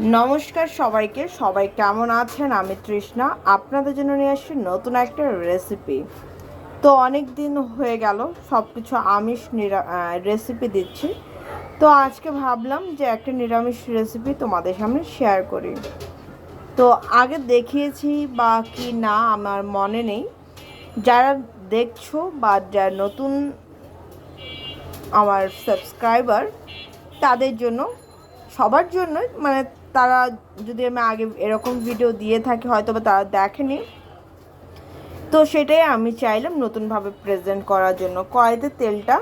নমস্কার সবাইকে। সবাই কেমন আছেন? আমি তৃষ্ণা। আপনাদের জন্য নিয়ে আসছি নতুন একটা রেসিপি তো অনেক দিন হয়ে গেল সব কিছু আমিষ রেসিপি দিচ্ছি। তো আজকে ভাবলাম যে একটা নিরামিষ রেসিপি তোমাদের সামনে শেয়ার করি। তো আগে দেখিয়েছি বা কি না আমার মনে নেই। যারা দেখছ বা যারা নতুন আমার সাবস্ক্রাইবার তাদের জন্য সবার জন্যই মানে তারা যদি আমি আগে এরকম ভিডিও দিয়ে থাকি হয়তো বা তারা দেখেনি। তো সেটাই আমি চাইলাম নতুনভাবে প্রেজেন্ট করার জন্য। কড়াইতে তেলটা,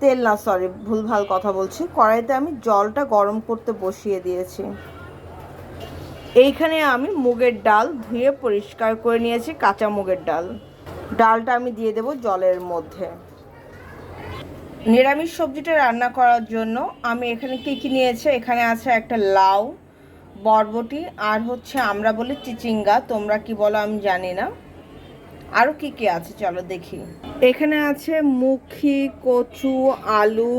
তেল না সরি ভুলভাল কথা বলছি। কড়াইতে আমি জলটা গরম করতে বসিয়ে দিয়েছি। এইখানে আমি মুগের ডাল ধুয়ে পরিষ্কার করে নিয়েছি, কাঁচা মুগের ডাল। ডালটা আমি দিয়ে দেব জলের মধ্যে। নিরামিষ সবজিটা রান্না করার জন্য আমি এখানে কী কী নিয়েছি? এখানে আছে একটা লাউ বরবটি আর হচ্ছে আমরা বলি চিচিঙ্গা, তোমরা কি বলো আমি জানি না। আরও কি কি আছে চলো দেখি। এখানে আছে মুখি, কচু, আলু,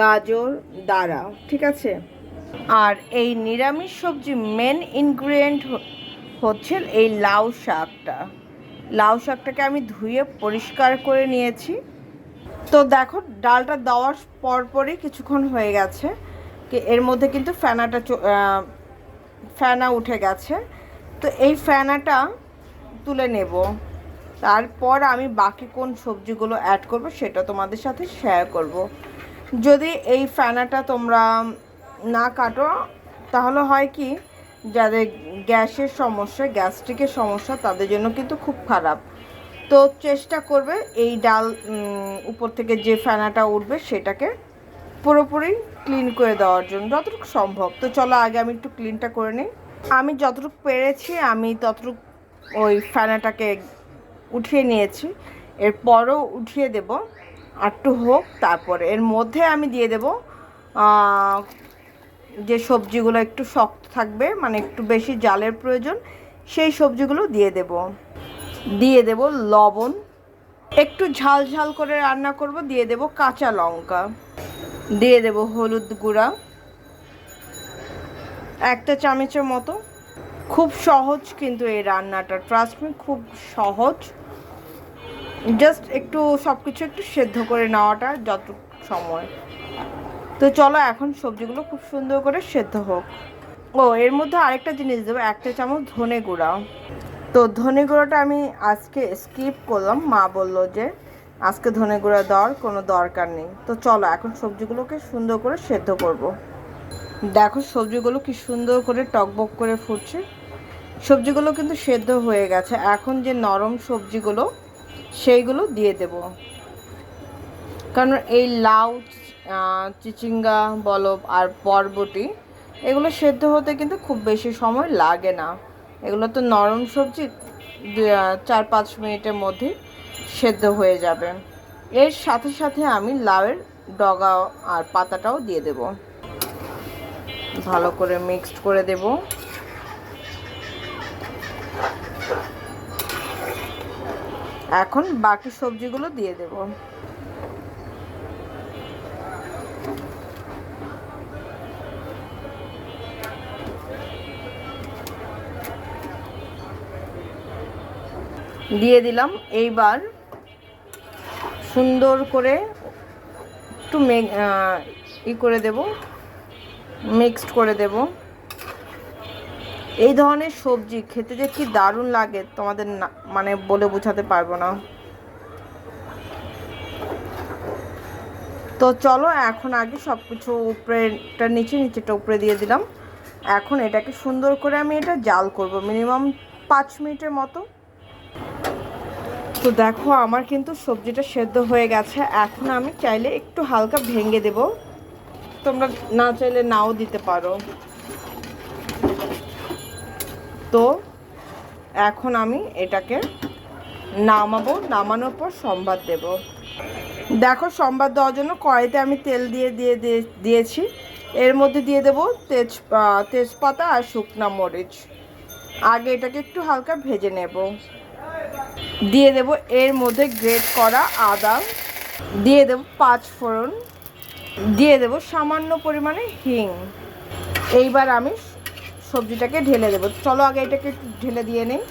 গাজর দাঁড়া ঠিক আছে? আর এই নিরামিষ সবজি মেন ইনগ্রিডিয়েন্ট হচ্ছে এই লাউ শাকটা। লাউ শাকটাকে আমি ধুয়ে পরিষ্কার করে নিয়েছি। তো দেখো, ডালটা দেওয়ার পরপরই কিছুক্ষণ হয়ে গেছে। এর মধ্যে কিন্তু ফেনাটা ফেনা উঠে গেছে। তো এই ফেনাটা তুলে নেব। তারপর আমি বাকি কোন সবজিগুলো অ্যাড করব সেটা তোমাদের সাথে শেয়ার করব। যদি এই ফেনাটা তোমরা না কাটো, তাহলে হয় কি, যাদের গ্যাসের সমস্যা, গ্যাস্ট্রিকের সমস্যা, তাদের জন্য কিন্তু খুব খারাপ। তো চেষ্টা করবে এই ডাল উপর থেকে যে ফেনাটা উঠবে সেটাকে পুরোপুরি ক্লিন করে দেওয়ার জন্য, যতটুকু সম্ভব। তো চলো আগে আমি একটু ক্লিনটা করে নিই। আমি যতটুকু পেরেছি, আমি ততটুকু ওই ফ্যানাটাকে উঠিয়ে নিয়েছি। এরপরও উঠিয়ে দেব একটু হোক তারপরে। এর মধ্যে আমি দিয়ে দেব যে সবজিগুলো একটু শক্ত থাকবে মানে একটু বেশি জালের প্রয়োজন, সেই সবজিগুলো দিয়ে দেব। দিয়ে দেব লবণ। একটু ঝাল ঝাল করে রান্না করব, দিয়ে দেব কাঁচা লঙ্কা। দিয়ে দেব হলুদ গুঁড়া। একটা চামচের মতো। খুব সহজ কিন্তু এই রান্নাটা ট্রাস্ট মি খুব সহজ। জাস্ট একটু সব কিছু একটু সেদ্ধ করে নেওয়াটা যত সময়। তো চলো এখন সবজিগুলো খুব সুন্দর করে সেদ্ধ হোক। ও, এর মধ্যে আরেকটা জিনিস দেবো, একটা চামচ ধনে গুঁড়া। তো ধনে গুঁড়োটা আমি আজকে স্কিপ করলাম, মা বলল যে আজকে ধনে গুঁড়া দেওয়ার কোনো দরকার নেই। তো চলো, এখন সবজিগুলোকে সুন্দর করে সেদ্ধ করব। দেখো সবজিগুলো কি সুন্দর করে টকবক করে ফুটছে। সবজিগুলো কিন্তু সেদ্ধ হয়ে গেছে। এখন যে নরম সবজিগুলো, সেইগুলো দিয়ে দেব। কারণ এই লাউ চিচিঙ্গা বলো আর বরবটি, এগুলো সেদ্ধ হতে কিন্তু খুব বেশি সময় লাগে না। এগুলো তো নরম সবজি চার, পাঁচ মিনিটের মধ্যে সেদ্ধ হয়ে যাবে। এর সাথে সাথে আমি লাউয়ের ডগা আর পাতাটাও দিয়ে দেব। ভালো করে মিক্সড করে দেব। এখন বাকি সবজিগুলো দিয়ে দেব। দিয়ে দিলাম। এইবার সুন্দর করে একটু ই করে দেব মিক্সড করে দেব। এই ধরনের সবজি খেতে যে কি দারুণ লাগে, তোমাদের না মানে বলে বোঝাতে পারব না। তো চলো, এখন আগে সব কিছু উপরেটা, নিচে নিচেটা উপরে দিয়ে দিলাম। এখন এটাকে সুন্দর করে আমি এটা জাল করব মিনিমাম পাঁচ মিনিটের মতো। তো দেখো, আমার কিন্তু সবজিটা সেদ্ধ হয়ে গেছে। এখন আমি চাইলে একটু হালকা ভেঙে দেব। তোমরা না চাইলে নাও দিতে পারো। তো এখন আমি এটাকে নামাবো, নামানোর পর সম্বাদ দেব। দেখো, সম্বাদ দেওয়ার জন্য কড়াইতে আমি তেল দিয়ে দিয়ে, দিয়ে- দিয়েছি। এর মধ্যে দিয়ে দেব তেজ তেজপাতা আর শুকনা মরিচ। আগে এটাকে একটু হালকা ভেজে নেব। দিয়ে দেব এর মধ্যে গ্রেট করা আদা। দিয়ে দেব পাঁচ ফোড়ন। দিয়ে দেব সামান্য পরিমাণে হিং। এইবার আমি সবজিটাকে ঢেলে দেবো। চলো আগে এটাকে ঢেলে দিয়ে নিই।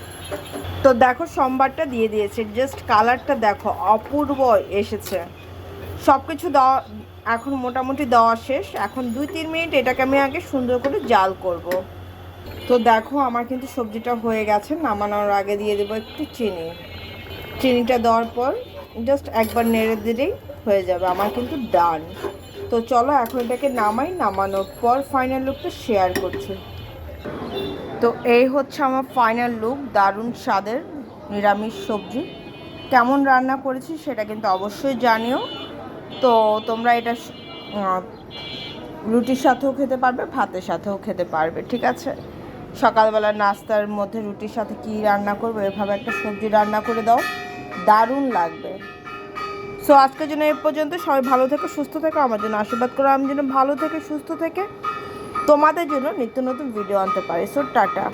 তো দেখো সোমবারটা দিয়ে দিয়েছে। জাস্ট কালারটা দেখো, অপূর্ব এসেছে। সব কিছু দেওয়া এখন মোটামুটি দেওয়া শেষ। এখন দুই তিন মিনিট এটাকে আমি আগে সুন্দর করে জাল করব। তো দেখো আমার কিন্তু সবজিটা হয়ে গেছে। নামানোর আগে দিয়ে দেবো একটু চিনি। চিনিটা দেওয়ার পর জাস্ট একবার নেড়ে দিলেই হয়ে যাবে, আমার কিন্তু ডান তো চলো এখন এটাকে নামাই, নামানোর পর ফাইনাল লুকটা শেয়ার করছি। তো এই হচ্ছে আমার ফাইনাল লুক দারুণ স্বাদের নিরামিষ সবজি। কেমন রান্না করেছি সেটা কিন্তু অবশ্যই জানিও। তো তোমরা এটা রুটির সাথেও খেতে পারবে, ভাতের সাথেও খেতে পারবে, ঠিক আছে? সকালবেলা নাস্তার মধ্যে রুটির সাথে কি রান্না করবে, এভাবে একটা সবজি রান্না করে দাও। দারুণ লাগবে। সো আজকের জন্য এ পর্যন্ত। সবাই ভালো থেকে, সুস্থ থেকে, আমার জন্য আশীর্বাদ করো, আমি যেন ভালো থেকে, সুস্থ থেকে তোমাদের জন্য নিত্য নতুন ভিডিও আনতে পারি। So tata.